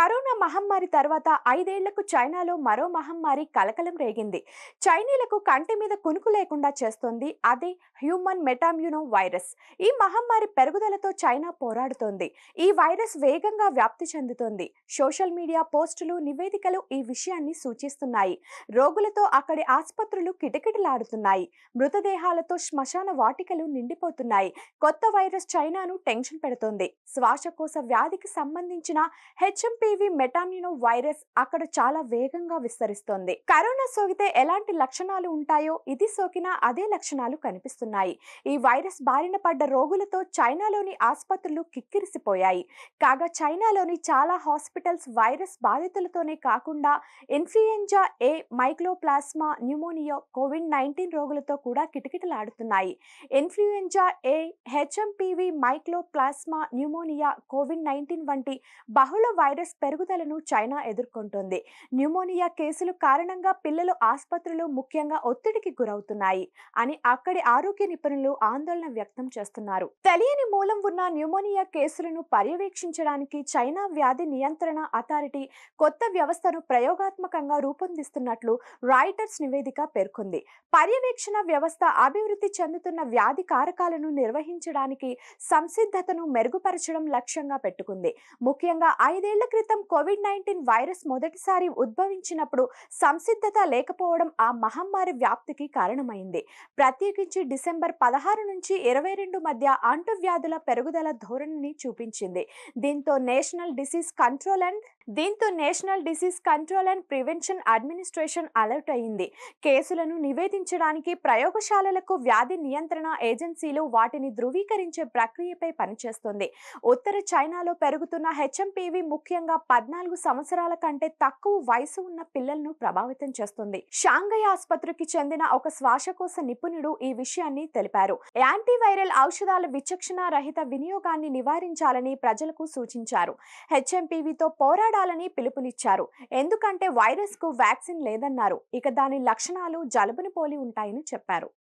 Corona మహమ్మారి తర్వాత ఐదేళ్ళకు చైనాలో మరో మహమ్మారి కలకలం రేగింది. చైనీలకు కంటి మీద కునుకు లేకుండా చేస్తోంది అదే హ్యూమన్ మెటామ్యూనో వైరస్. ఈ మహమ్మారి పెరుగుదలతో చైనా పోరాడుతోంది. ఈ వైరస్ వేగంగా వ్యాప్తి చెందుతోంది. సోషల్ మీడియా పోస్టులు నివేదికలు ఈ విషయాన్ని సూచిస్తున్నాయి. రోగులతో అక్కడి ఆసుపత్రులు కిటకిటలాడుతున్నాయి. మృతదేహాలతో శ్మశాన వాటికలు నిండిపోతున్నాయి. కొత్త వైరస్ చైనాను టెన్షన్ పెడుతోంది. శ్వాసకోశ వ్యాధికి సంబంధించిన హెచ్ఐవి మెటామ్యూనో వైరస్ అక్కడ చాలా వేగంగా విస్తరిస్తోంది. కరోనా సోకితే ఎలాంటి లక్షణాలు ఉంటాయో ఇది సోకినా అదే లక్షణాలు కనిపిస్తున్నాయి. ఈ వైరస్ బారిన పడ్డ రోగులతో చైనాలోని ఆసుపత్రులు కిక్కిరిసిపోయాయి. కాగా చైనాలోని చాలా హాస్పిటల్స్ వైరస్ బాధితులతోనే కాకుండా influenza A mycoplasma pneumonia COVID nineteen రోగులతో కూడా కిటకిటలాడుతున్నాయి. Influenza A HMPV mycoplasma pneumonia COVID nineteen వంటి బహుళ వైరస్ పెరుగుదలను చైనా ఎదుర్కొంటోంది. న్యూమోనియా కేసులు కారణంగా పిల్లలు ఆసుపత్రులు ముఖ్యంగా ఒత్తిడికి గురవుతున్నాయి అని అక్కడి ఆరోగ్య నిపుణులు ఆందోళన వ్యక్తం చేస్తున్నారు. తెలియని మూలం ఉన్న న్యూమోనియా కేసులను పర్యవేక్షించడానికి చైనా వ్యాధి నియంత్రణ అథారిటీ కొత్త వ్యవస్థను ప్రయోగాత్మకంగా రూపొందిస్తున్నట్లు రాయిటర్స్ నివేదిక పేర్కొంది. పర్యవేక్షణ వ్యవస్థ అభివృద్ధి చెందుతున్న వ్యాధి కారకాలను నిర్వహించడానికి సంసిద్ధతను మెరుగుపరచడం లక్ష్యంగా పెట్టుకుంది. ముఖ్యంగా ఐదేళ్ళ క్రితం కోవిడ్ నైన్టీన్ వైరస్ మొదటిసారి ఉద్భవించినప్పుడు సంసిద్ధత లేకపోవడం ఆ మహమ్మారి వ్యాప్తికి కారణమైంది. ప్రత్యేకించి డిసెంబర్ పదహారు నుంచి ఇరవై రెండు మధ్య అంటువ్యాధుల పెరుగుదల ధోరణిని చూపించింది. దీంతో నేషనల్ డిసీజ్ కంట్రోల్ అండ్ దీంతో national disease control and prevention administration alert అయింది కేసులను నివేదించడానికి ప్రయోగశాలలకు వ్యాధి నియంత్రణ ఏజెన్సీలు వాటిని ధృవీకరించే ప్రక్రియపై పనిచేస్తుంది. ఉత్తర చైనాలో పెరుగుతున్న హెచ్ఎంపీవి ముఖ్యంగా పద్నాలుగు సంవత్సరాల కంటే తక్కువ వయసు ఉన్న పిల్లలను ప్రభావితం చేస్తుంది. షాంఘై ఆసుపత్రికి చెందిన ఒక శ్వాసకోశ నిపుణుడు ఈ విషయాన్ని తెలిపారు. యాంటీవైరల్ ఔషధాల విచక్షణ రహిత వినియోగాన్ని నివారించాలని ప్రజలకు సూచించారు. హెచ్ఎంపీవితో పోరాడ పోరాడాలని పిలుపునిచ్చారు. ఎందుకంటే వైరస్కు వ్యాక్సిన్ లేదన్నారు. ఇక దాని లక్షణాలు జలుబుని పోలి ఉంటాయని చెప్పారు.